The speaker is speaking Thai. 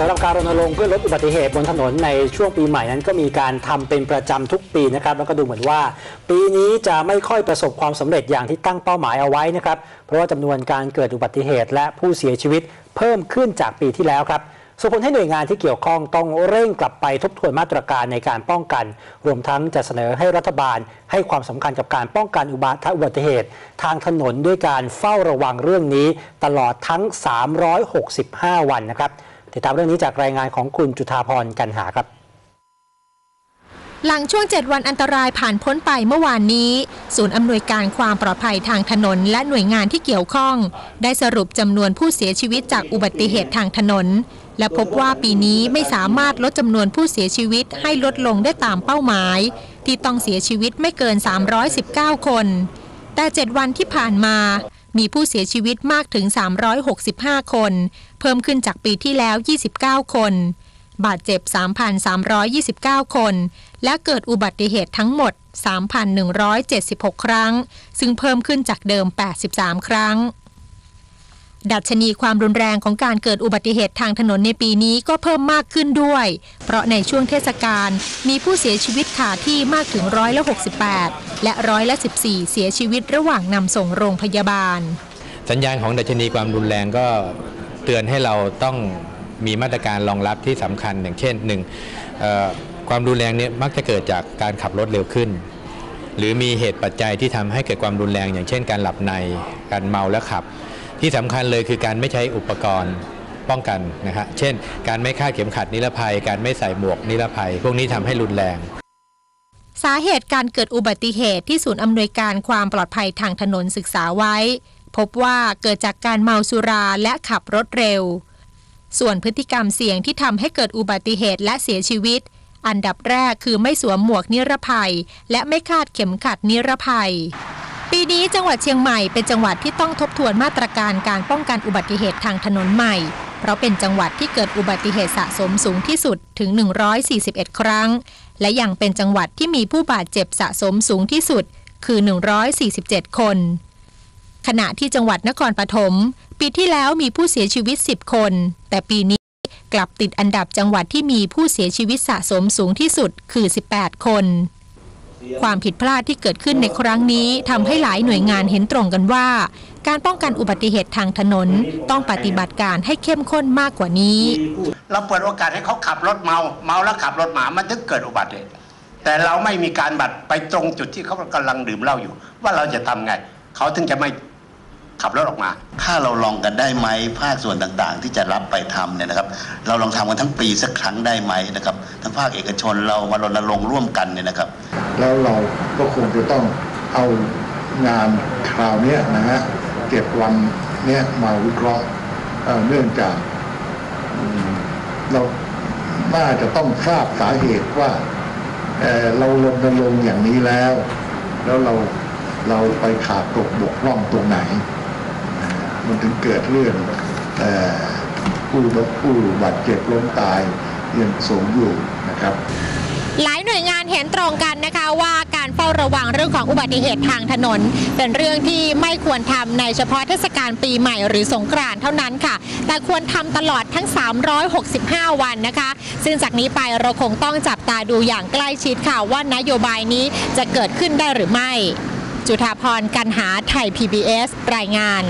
สำหรับการรณรงค์เพื่อลดอุบัติเหตุบนถนนในช่วงปีใหม่นั้นก็มีการทำเป็นประจำทุกปีนะครับ แล้วก็ดูเหมือนว่า ปีนี้จะไม่ค่อยประสบความสำเร็จอย่างที่ตั้งเป้าหมายเอาไว้นะครับ เพราะว่าจำนวนการเกิดอุบัติเหตุและผู้เสียชีวิตเพิ่มขึ้นจากปีที่แล้วครับส่งผลให้หน่วยงานที่เกี่ยวข้องต้องเร่งกลับไปทบทวนมาตรการในการป้องกัน รวมทั้งจะเสนอให้รัฐบาล ให้ความสำคัญกับการป้องกันอุบัติอุบัติเหตุ ทางถนนด้วยการเฝ้าระวังเรื่องนี้ตลอดทั้ง 365 วันนะครับ ติดตามเรื่องนี้จากรายงานของคุณจุธาพรกันหาครับหลังช่วง 7 วันอันตรายผ่านพ้นไปเมื่อวานนี้ ศูนย์อำนวยการความปลอดภัยทางถนน และหน่วยงานที่เกี่ยวข้อง ได้สรุปจำนวนผู้เสียชีวิตจากอุบัติเหตุทางถนน และพบว่าปีนี้ไม่สามารถลดจำนวนผู้เสียชีวิตให้ลดลงได้ตามเป้าหมาย ที่ต้องเสียชีวิตไม่เกิน 319 คน แต่ 7 วันที่ผ่านมา มีผู้เสียชีวิตมากถึง 365 คน เพิ่มขึ้นจากปีที่แล้ว 29 คน บาดเจ็บ 3,329 คน และเกิดอุบัติเหตุทั้งหมด 3,176 ครั้ง ซึ่งเพิ่มขึ้นจากเดิม 83 ครั้ง ดัชนีความรุนแรงของการเกิดอุบัติเหตุทางถนนในปีนี้ก็เพิ่มมากขึ้นด้วย เพราะในช่วงเทศกาลมีผู้เสียชีวิตขาที่มากถึงร้อยละ68 และร้อยละ14 เสียชีวิตระหว่างนำส่งโรงพยาบาล สัญญาณของดัชนีความรุนแรงก็เตือนให้เราต้องมีมาตรการรองรับที่สำคัญอย่างเช่นหนึ่งความรุนแรงเนี่ยมักจะเกิดจากการขับรถเร็วขึ้น หรือมีเหตุปัจจัยที่ทำให้เกิดความรุนแรง อย่างเช่น การหลับใน การเมาแล้วขับ ที่สำคัญเลยคือการไม่ใช้อุปกรณ์ป้องกันนะฮะเช่น การไม่คาดเข็มขัดนิรภัย การไม่ใส่หมวกนิรภัย พวกนี้ทำให้รุนแรง สาเหตุการเกิดอุบัติเหตุที่ศูนย์อำนวยการความปลอดภัยทางถนนศึกษาไว้ พบว่าเกิดจากการเมาสุราและขับรถเร็ว ส่วนพฤติกรรมเสี่ยงที่ทำให้เกิดอุบัติเหตุและเสียชีวิต อันดับแรกคือไม่สวมหมวกนิรภัย และไม่คาดเข็มขัดนิรภัย ปีนี้จังหวัดเชียงใหม่เป็นจังหวัดที่ต้องทบทวนมาตรการการป้องกันอุบัติเหตุทางถนนใหม่ เพราะเป็นจังหวัดที่เกิดอุบัติเหตุสะสมสูงที่สุดถึง 141 ครั้ง และยังเป็นจังหวัดที่มีผู้บาดเจ็บสะสมสูงที่สุดคือ 147 คน ขณะที่จังหวัดนครปฐมปีที่แล้วมีผู้เสียชีวิต 10 คน แต่ปีนี้กลับติดอันดับจังหวัดที่มีผู้เสียชีวิตสะสมสูงที่สุดคือ 18 คน ความผิดพลาดที่เกิดขึ้นในครั้งนี้ทำให้หลายหน่วยงานเห็นตรงกันว่า การป้องกันอุบัติเหตุทางถนนต้องปฏิบัติการให้เข้มข้นมากกว่านี้ เราเปิดโอกาสให้เขาขับรถเมา เมาแล้วขับรถหมามันถึงเกิดอุบัติเหตุแต่เราไม่มีการบัตรไปตรงจุดที่เขากำลังดื่มเหล้าอยู่ ว่าเราจะทำไง เขาถึงจะไม่ ขับรถออกมา ถ้าเราลองกันได้ไหมภาคส่วนต่างๆ ที่จะรับไปทำเนี่ยนะครับ เราลองทำกันทั้งปีสักครั้งได้ไหมนะครับ ทั้งภาคเอกชนเรามารณรงค์ร่วมกันเนี่ยนะครับ แล้วเราก็คงจะต้องเอางานคราวเนี้ยนะฮะเจ็ดวันเนี้ยมาวิเคราะห์เอ่อเนื่องจากอืมเราน่าจะต้องทราบสาเหตุว่าเอ่อเรารณรงค์อย่างนี้แล้ว แล้วเราเราไปขาดตกบกพร่องตรงไหนนะฮะ มันถึงเกิดเรื่องผู้ผู้บาดเจ็บล้มตายยังสูงอยู่นะครับหลายหน่วยงานเห็นตรงกันนะคะว่าการเฝ้าระวังเรื่องของอุบัติเหตุทางถนน เป็นเรื่องที่ไม่ควรทำในเฉพาะเทศกาลปีใหม่หรือสงกรานต์เท่านั้นค่ะ แต่ควรทำตลอดทั้ง 365 วันนะคะ ซึ่งจากนี้ไปเราคงต้องจับตาดูอย่างใกล้ชิดค่ะว่านโยบายนี้จะเกิดขึ้นได้หรือไม่ จุธาพรกันหาไทย PBS รายงาน